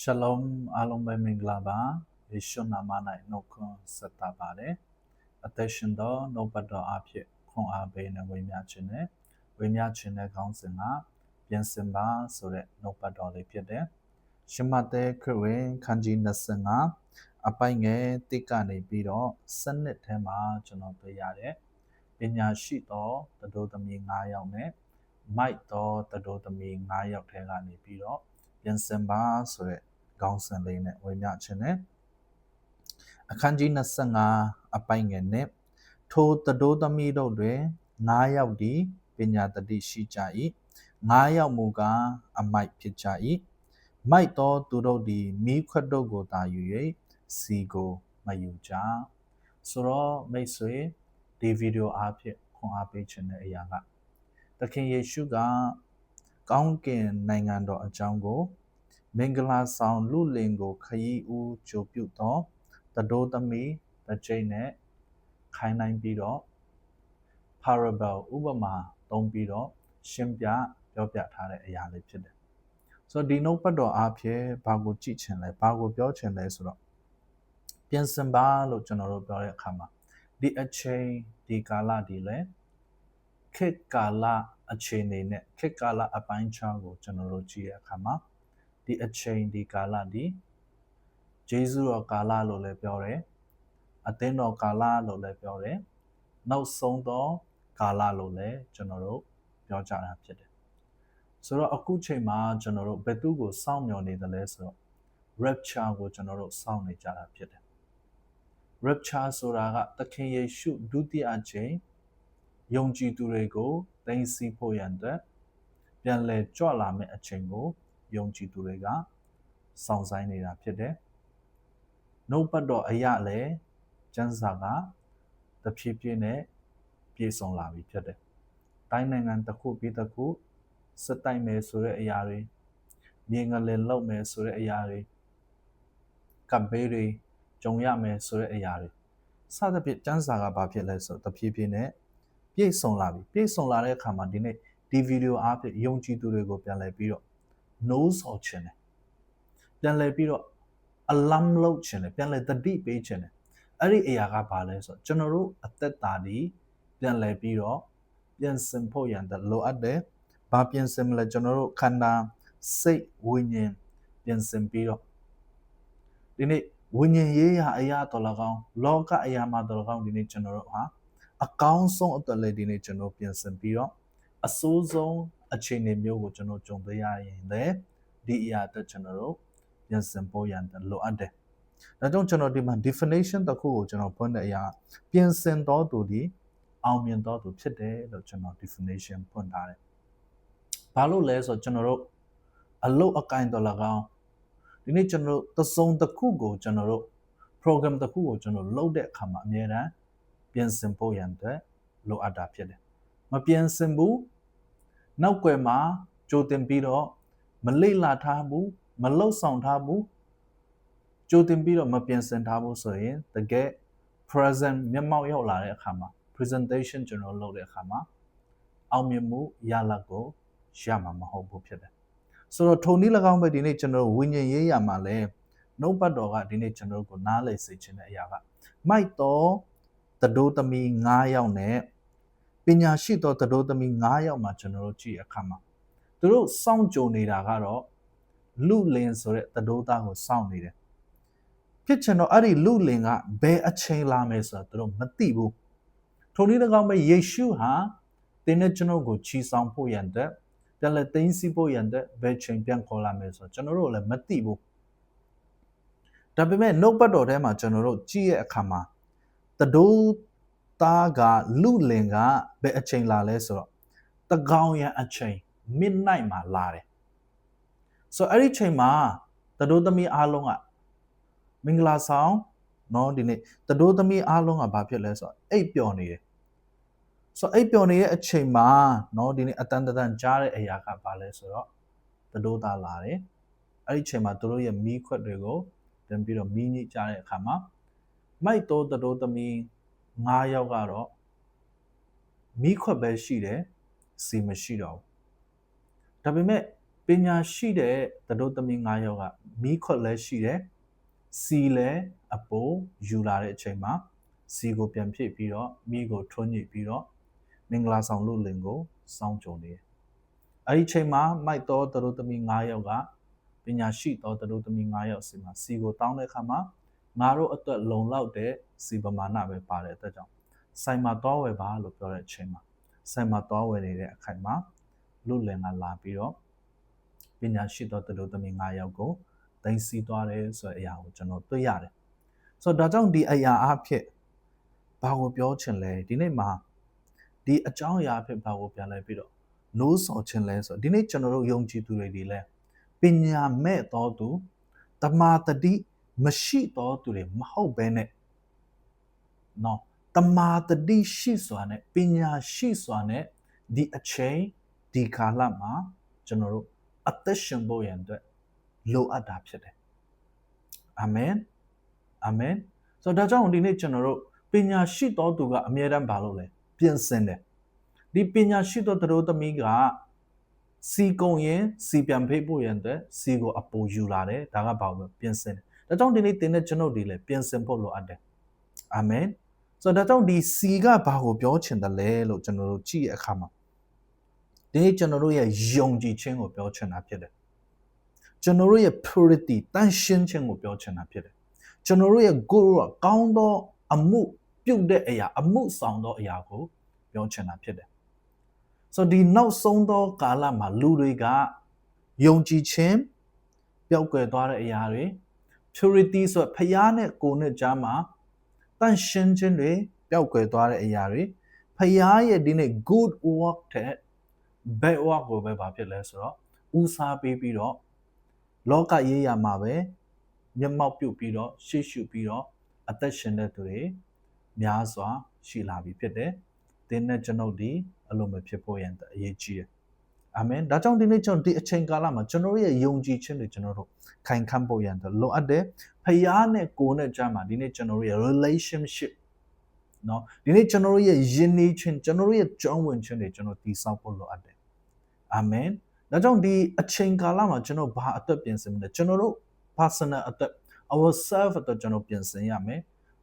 ရှလုံအားလုံးပဲမင်္ဂလာပါယေရှုနာမ၌နှုတ်ခွန်းဆက်တာပါတယ်အသက်ရှင်သောနှုတ်ပတ်တော်အဖြစ်ခွန်အားပေးနေဝေမျှခြင်းနဲ့ဝေမျှခြင်းတဲ့ခေါင်းစဉ်ကပြန်စင်ပါဆိုတဲ့နှုတ်ပတ်တော်လေးဖြစ်တယ်ရှမသက်ခရစ်ဝင်ခန်းကြီး25အပိုင်ငယ်တိတ်ကနေပြီးတော့စနစ်ထဲမှာကျွန်တော်တွေ့ရတယ်ပညာရှိသောတတိုးသမီး9ယောက်နဲ့မိုက်သောတတိုးသမီး9ယောက်ထဲကနေပြီးတော့ ပြင်ဆင်ပါဆိုတဲ့ခေါင်းစဉ်လေးနဲ့ဝေမျှခြင်းနဲ့အခန်းကြီး25အပိုင်ငယ်နဲ့ထိုတတိုးသမီးတို့တွင်9ယောက်ဒီပညာတတိရှိကြ၏9ယောက်မူကားအမိုက်ဖြစ်ကြ၏မိုက်သောသူတို့သည်မိခွတ်တို့ကိုသာယူ၍စီကိုမယူကြဆိုတော့မိတ်ဆွေဒီဗီဒီယိုအားဖြင့်ခွန်အားပေးခြင်းတဲ့အရာကသခင်ယေရှုက ကောင်းကင်နိုင်ငံတော်အကြောင်းကို မင်္ဂလာဆောင်လူလင်ကိုခရီးဦးကြိုပြုသောတတိုးသမီးတစ်ချိန်နဲ့ခိုင်းနိုင်ပြီးတော့ parable ဥပမာသုံးပြီးတော့ရှင်းပြပြောပြထားတဲ့အရာလေးဖြစ်တယ်။ဆိုတော့ဒီနှုတ်ပတ်တော်အားဖြင့်ဘာကိုကြည့်ချင်လဲဘာကိုပြောချင်လဲဆိုတော့ပြင်စင်ပါလို့ကျွန်တော်တို့ပြောတဲ့အခါမှာဒီအချိန်ဒီကာလဒီလဲခေတ်ကာလ အခြေအနေနဲ့ခေတ်ကာလအပိုင်းခြားကိုကျွန်တော်တို့ကြည့်ရအခါမှာဒီအချိန်ဒီကာလဒီဂျေဇုတော်ကာလလို့လည်းပြောတယ်အသင်းတော်ကာလလို့လည်းပြောတယ်နောက်ဆုံးသောကာလလို့လည်းကျွန်တော်တို့ပြောကြတာဖြစ်တယ်ဆိုတော့အခုချိန်မှာကျွန်တော်တို့ဘယ်သူကိုစောင့်မျှော်နေသလဲဆိုတော့ rapture ကိုကျွန်တော်တို့စောင့်နေကြတာဖြစ်တယ် rapture ဆိုတာကသခင်ယေရှုဒုတိယအချိန်ယုံကြည်သူတွေကို သိသိဖို့ရန်အတွက်ပြန်လည်ကြွလာမယ့်အချိန်ကိုယုံကြည်သူတွေကစောင့်ဆိုင်နေတာဖြစ်တယ်။နှုတ်ပတ်တော်အရာလည်းကျမ်းစာကတဖြည်းဖြည်းနဲ့ပြည့်စုံလာပြီဖြစ်တယ်။တိုင်းနိုင်ငံတစ်ခုပြီးတစ်ခုစက်တိုက်မယ်ဆိုတဲ့အရာတွေမြေငလင်လောက်မယ်ဆိုတဲ့အရာတွေကပ်ဘေးတွေကြုံရမယ်ဆိုတဲ့အရာတွေစသဖြင့်ကျမ်းစာကဘာဖြစ်လဲဆိုတော့တဖြည်းဖြည်းနဲ့ ပြည့်စုံလာပြီပြည့်စုံလာတဲ့အခါမှာဒီနေ့ဒီဗီဒီယိုအားဖြင့်ယုံကြည်သူတွေကိုပြန်လည်ပြီးတော့ no ဆော်ခြင်းတယ်ပြန်လည်ပြီးတော့ alarm လုပ်ခြင်းတယ်ပြန်လည်တတိပေးခြင်းတယ်အဲ့ဒီအရာကဘာလဲဆိုတော့ကျွန်တော်တို့အသက်တာဒီပြန်လည်ပြီးတော့ပြန်စင်ဖို့ရန်တလိုအပ်တယ်ဘာပြန်စင်မလဲကျွန်တော်တို့ခန္ဓာစိတ်ဝိညာဉ်ပြန်စင်ပြီးတော့ဒီနေ့ဝိညာဉ်ရေးရာအရာတော်၎င်းလောကအရာမှာတော်၎င်းဒီနေ့ကျွန်တော်တို့ဟာ အကောင်းဆုံးအတွက်လည်းဒီနေ့ကျွန်တော်ပြင်ဆင်ပြီးတော့အဆိုးဆုံးအခြေအနေမျိုးကိုကျွန်တော်ကြုံတွေ့ရရင်လည်းဒီအရာအတွက်ကျွန်တော်တို့ပြင်ဆင်ဖို့ရန်လိုအပ်တယ်။ဒါကြောင့်ကျွန်တော်ဒီမှာ definition တစ်ခုကိုကျွန်တော်ဖွင့်တဲ့အရာပြင်ဆင်တော်သူဒီအောင်မြင်တော်သူဖြစ်တယ်လို့ကျွန်တော် definition ဖွင့်ထားတယ်။ဘာလို့လဲဆိုတော့ကျွန်တော်တို့အလုတ်အကင်တော်၎င်းဒီနေ့ကျွန်တော်တို့သစုံတစ်ခုကိုကျွန်တော်တို့ program တစ်ခုကိုကျွန်တော်လုပ်တဲ့အခါမှာအများတန်း ပြင်ဆင်ဖို့ရန်အတွက်လိုအပ်တာဖြစ်တယ်။မပြင်ဆင်ဘူးနောက်ွယ်မှာကြိုတင်ပြီးတော့မလိလာထားဘူးမလှုပ်ဆောင်ထားဘူးကြိုတင်ပြီးတော့မပြင်ဆင်ထားဘူးဆိုရင်တကယ် present မျက်မှောက်ရောက်လာတဲ့အခါမှာ presentation ကျွန်တော်လုပ်တဲ့အခါမှာအောင်မြင်မှုရလဒ်ကိုရမှာမဟုတ်ဘူးဖြစ်တယ်ဆိုတော့ထုံနည်း၎င်းပဲဒီနေ့ကျွန်တော်ဝိညာဉ်ရေးရမှာလဲနှုတ်ပတ်တော်ကဒီနေ့ကျွန်တော်ကိုနားလည်စေခြင်းတဲ့အရာကမိုက်တော် တတိုးသမီး9ယောက်နဲ့ပညာရှိသောတတိုးသမီး9ယောက်မှာကျွန်တော်တို့ကြည့်အခါမှာသူတို့စောင့်ကြုံနေတာကတော့လူလင်ဆိုတဲ့တတိုးသားကိုစောင့်နေတယ်ဖြစ်ချင်တော့အဲ့ဒီလူလင်ကဘယ်အချိန်လာမယ်ဆိုတော့သူတို့မသိဘူးထုံနည်း၎င်းပဲယေရှုဟာတင်းနဲ့ကျွန်တော်ကိုချီဆောင်ဖို့ရန်တဲ့ပြန်လဲသိမ်းစီဖို့ရန်တဲ့ဘယ်ချိန်ပြန်ခေါ်လာမယ်ဆိုတော့ကျွန်တော်တို့လည်းမသိဘူးဒါပေမဲ့နှုတ်ပတ်တော်ထဲမှာကျွန်တော်တို့ကြည့်ရဲ့အခါမှာ တတိုးသားကလူလင်ကဘယ်အချိန်လာလဲဆိုတော့တကောင်ရန်အချိန် midnight မှာလာတယ်ဆိုတော့အဲ့ဒီချိန်မှာတတိုးသမီးအားလုံးကမင်္ဂလာဆောင်နော်ဒီနေ့တတိုးသမီးအားလုံးကဘာဖြစ်လဲဆိုတော့အိပ်ပျော်နေတယ်ဆိုတော့အိပ်ပျော်နေတဲ့အချိန်မှာနော်ဒီနေ့အတန်တန်ကြားတဲ့အရာကဘာလဲဆိုတော့တတိုးသားလာတယ်အဲ့ဒီအချိန်မှာတို့ရဲ့မီးခွက်တွေကိုတင်ပြီးတော့မီးညစ်ကြတဲ့အခါမှာ မိုက်တိုးတတိုးသမီး9ယောက်ကတော့မီးခွက်ပဲရှိတယ်စီမရှိတော့ဘူးဒါပေမဲ့ပညာရှိတဲ့သတို့သမီး9ယောက်ကမိခွက်လည်းရှိတယ်စီလည်းအပိုးယူလာတဲ့အချိန်မှာစီကိုပြန်ဖြည့်ပြီးတော့မိကိုထွန်းညှိပြီးတော့မင်္ဂလာဆောင်လို့လင်ကိုစောင်းကြုံနေတယ်အဲ့ဒီချိန်မှာမိုက်တော်သတို့သမီး9ယောက်ကပညာရှိတော်သတို့သမီး9ယောက်စီမှာစီကိုတောင်းတဲ့အခါမှာ ငါတို့အတွက်လုံလောက်တဲ့စီပမာဏပဲပါတဲ့အတွက်ကြောင့်ဆိုင်မှာတောဝယ်ပါလို့ပြောတဲ့အချိန်မှာဆိုင်မှာတောဝယ်နေတဲ့အခိုင်မှာလူလင်ကလာပြီးတော့ပညာရှိတော်သတို့သမီး9ယောက်ကိုတင်စီသွားတယ်ဆိုတဲ့အရာကိုကျွန်တော်တွေ့ရတယ်ဆိုတော့ဒါကြောင့်ဒီအရာအဖြစ်ဘာကိုပြောချင်လဲဒီနေ့မှာဒီအကြောင်းအရာအဖြစ်ဘာကိုပြန်လဲပြီးတော့နိုးဆော်ချင်လဲဆိုတော့ဒီနေ့ကျွန်တော်တို့ယုံကြည်သူတွေဒီလဲပညာမဲ့တော်သူတမာတတိ မရှိတော်သူတွေမဟုတ်ဘဲနဲ့နော်တမာတတိရှိစွာနဲ့ပညာရှိစွာနဲ့ဒီအချိန်ဒီကာလမှာကျွန်တော်တို့အသက်ရှင်ဖို့ရန်အတွက်လိုအပ်တာဖြစ်တယ်အာမင်အာမင်ဆိုတော့ဒါကြောင့်ဒီနေ့ကျွန်တော်တို့ပညာရှိတော်သူကအမြဲတမ်းပါလို့လဲပြင်ဆင်တယ်ဒီပညာရှိတော်သူတို့သမီးကစီကုံရင်စီပြန်ဖိတ်ဖို့ရန်အတွက်စီကိုအပူယူလာတယ်ဒါကဘာလို့ပြင်ဆင်တယ် ဒါကြောင့်ဒီနေ့တင်တဲ့ကျွန်ုပ်ဒီလဲပြင်ဆင်ဖို့လိုအပ်တယ်အာမင်ဆိုတော့ဒါကြောင့်ဒီစီကဘာကိုပြောချင်တယ်လဲလို့ကျွန်တော်တို့ကြည့်ရအခါမှာဒီနေ့ကျွန်တော်တို့ရဲ့ယုံကြည်ခြင်းကိုပြောချင်တာဖြစ်တယ်ကျွန်တော်တို့ရဲ့ purity တန်ရှင်းခြင်းကိုပြောချင်တာဖြစ်တယ်ကျွန်တော်တို့ရဲ့ goal ကကောင်းသောအမှုပြုတ်တဲ့အရာအမှုဆောင်သောအရာကိုပြောချင်တာဖြစ်တယ်ဆိုတော့ဒီနောက်ဆုံးသောကာလမှာလူတွေကယုံကြည်ခြင်းပျောက်ကွယ်သွားတဲ့အရာတွေ purity ဆိုဖျားနဲ့ကိုယ်နဲ့ကြားမှာတန်ရှင်းခြင်းတွေပျောက်ကွယ်သွားတဲ့အရာတွေဖျားရဲ့ဒီနေ့ good work တဲ့ bad work ကိုပဲဘာဖြစ်လဲဆိုတော့ဦးစားပေးပြီးတော့လောကရေးရမှာပဲမျက်မှောက်ပြုတ်ပြီးတော့ရှေ့ရှုပြီးတော့အသက်ရှင်တဲ့သူတွေများစွာရှိလာပြီဖြစ်တယ်။တင်းနဲ့ကျွန်ုပ်ဒီအလိုမဖြစ်ဖို့ရန်အရေးကြီးတယ်။ အာမင်။ဒါကြောင့်ဒီနေ့ကျွန်တော်ဒီအချိန်ကာလမှာကျွန်တော်ရဲ့ယုံကြည်ခြင်းတွေကျွန်တော်တို့ခိုင်ခန့်ဖို့ရန်လိုအပ်တယ်။ဖခင်နဲ့ကိုယ်နဲ့ကြားမှာဒီနေ့ကျွန်တော်ရဲ့ relationship နော်ဒီနေ့ကျွန်တော်ရဲ့ယဉ်နေခြင်းကျွန်တော်ရဲ့ကြောင်းဝင်ခြင်းတွေကျွန်တော်တည်ဆောက်ဖို့လိုအပ်တယ်။အာမင်။ဒါကြောင့်ဒီအချိန်ကာလမှာကျွန်တော်ဘာအသက်ပြင်ဆင်မလဲကျွန်တော်တို့ personal အသက် our self အတွက်ကျွန်တော်ပြင်ဆင်ရမယ်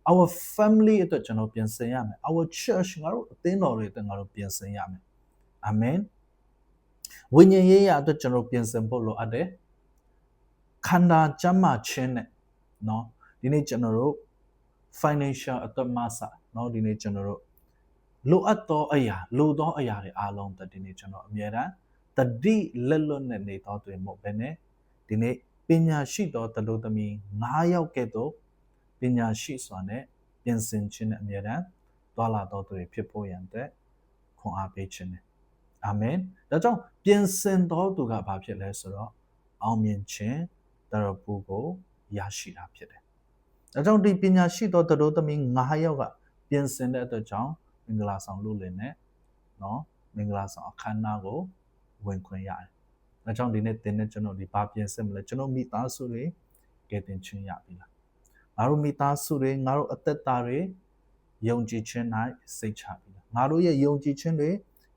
our family အတွက်ကျွန်တော်ပြင်ဆင်ရမယ် our church ငါတို့အသင်းတော်တွေအတွက်ငါတို့ပြင်ဆင်ရမယ်အာမင် ဝိညာဉ်ရေးရအတွက်ကျွန်တော်ပြင်ဆင်ဖို့လိုအပ်တယ်ခန္ဓာကျမ်းမာခြင်းနဲ့เนาะဒီနေ့ကျွန်တော်တို့ financial အတွက်မှစเนาะဒီနေ့ကျွန်တော်တို့လိုအပ်သောအရာလိုသောအရာတွေအားလုံးတဒီနေ့ကျွန်တော်အမြဲတမ်းတတိလက်လွတ်နဲ့နေတော်တွင်မို့ဘယ်နဲ့ဒီနေ့ပညာရှိသောတလူသမီး9ယောက်ကဲ့သို့ပညာရှိစွာနဲ့ပြင်ဆင်ခြင်းနဲ့အမြဲတမ်းတွာလာတော်သူတွေဖြစ်ဖို့ရန်အတွက်ခွန်အားပေးခြင်းနဲ့ အာမင်ဒါကြောင့်ပြင်ဆင်တော်သူကဘာဖြစ်လဲဆိုတော့အောင်မြင်ခြင်းတရပူကိုရရှိတာဖြစ်တယ်ဒါကြောင့်ဒီပညာရှိသောတလူသမီး9ယောက်ကပြင်ဆင်တဲ့အတွက်ကြောင့်မင်္ဂလာဆောင်လို့လည်းနဲ့เนาะမင်္ဂလာဆောင်အခမ်းအနားကိုဝင်ခွင့်ရတယ်။ဒါကြောင့်ဒီနေ့သင်နဲ့ကျွန်တော်ဒီဘာပြင်ဆင်မလဲကျွန်တော်မိသားစုတွေကဲတင်ချင်းရပြီလား။ငါတို့မိသားစုတွေငါတို့အသက်တာတွေယုံကြည်ခြင်း၌စိတ်ချပြီလား။ငါတို့ရဲ့ယုံကြည်ခြင်းတွေ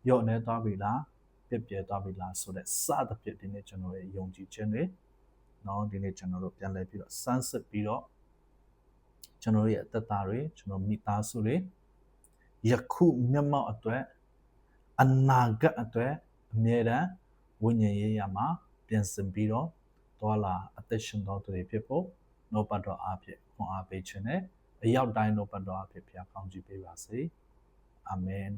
ယော့နေသွားပြီလား။ပြည့်ပြည့်သွားပြီလားဆိုတဲ့စသဖြင့်ဒီနေ့ကျွန်တော်ရဲ့ယုံကြည်ခြင်းတွေနော်ဒီနေ့ကျွန်တော်တို့ပြန်လည်ပြီးတော့စမ်းစစ်ပြီးတော့ကျွန်တော်ရဲ့အသက်တာတွေကျွန်တော်မိသားစုတွေယခုမျက်မှောက်အတွက်အနာဂတ်အတွက်အမြဲတမ်းဝိညာဉ်ရေးရမှာပြင်ဆင်ပြီးတော့သွာလာအသက်ရှင်တော်သူတွေဖြစ်ဖို့နောပတ်တော်အားဖြင့်ခွန်အားပေးခြင်းနဲ့အရောက်တိုင်းနောပတ်တော်အားဖြင့်ဘုရားကောင်းချီးပေးပါစေအာမင်